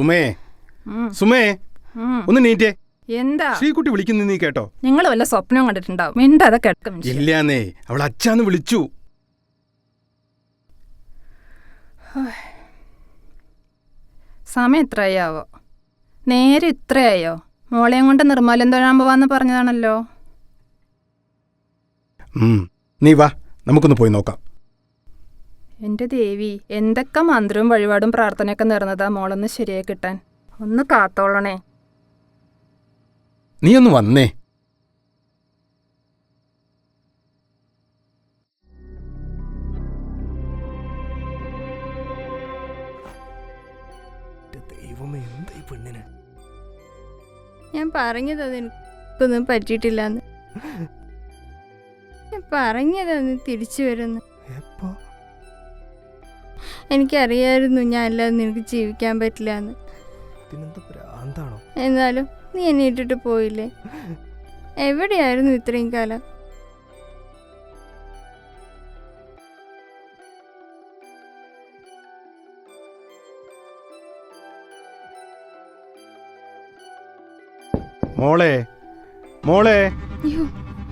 സുമേ. സുമേ ഒന്ന് നീറ്റേ. എന്താ? ശ്രീകുട്ടി വിളിക്കുന്നു നീ കേട്ടോ. നിങ്ങൾ വല്ല സ്വപ്നം കണ്ടിട്ടുണ്ടാവും. മിണ്ടാതെ അതൊക്കെ. ഇല്ലാന്നേ അവൾ അച്ഛാന്ന് വിളിച്ചു. സമയം എത്രയാവോ? നേരെ ഇത്രയായോ? മോളെയും കൊണ്ട് നിർമ്മാലം തൊഴാൻ പോവാന്ന് പറഞ്ഞതാണല്ലോ. നീ വാ നമുക്കൊന്ന് പോയി നോക്കാം. എന്റെ ദേവി എന്തൊക്കെ മന്ത്രവും വഴിപാടും പ്രാർത്ഥനയൊക്കെ നിറഞ്ഞതാ മോളൊന്ന് ശരിയായി കിട്ടാൻ. ഒന്ന് കാത്തോളണേ. നീ ഒന്ന് വന്നേ. ഞാൻ പറഞ്ഞത് എനിക്കൊന്നും പറ്റിയിട്ടില്ലെന്ന്. ഞാൻ പറഞ്ഞതൊന്ന് തിരിച്ചു വരുന്നു. എനിക്കറിയായിരുന്നു ഞാൻ അല്ലാതെ നിനക്ക് ജീവിക്കാൻ പറ്റില്ല എന്ന് എന്നാലും നീ എന്നെ ഇട്ടിട്ട് പോയില്ലേ? എവിടെയായിരുന്നു ഇത്രയും കാലം? മോളെ മോളെ. അയ്യോ.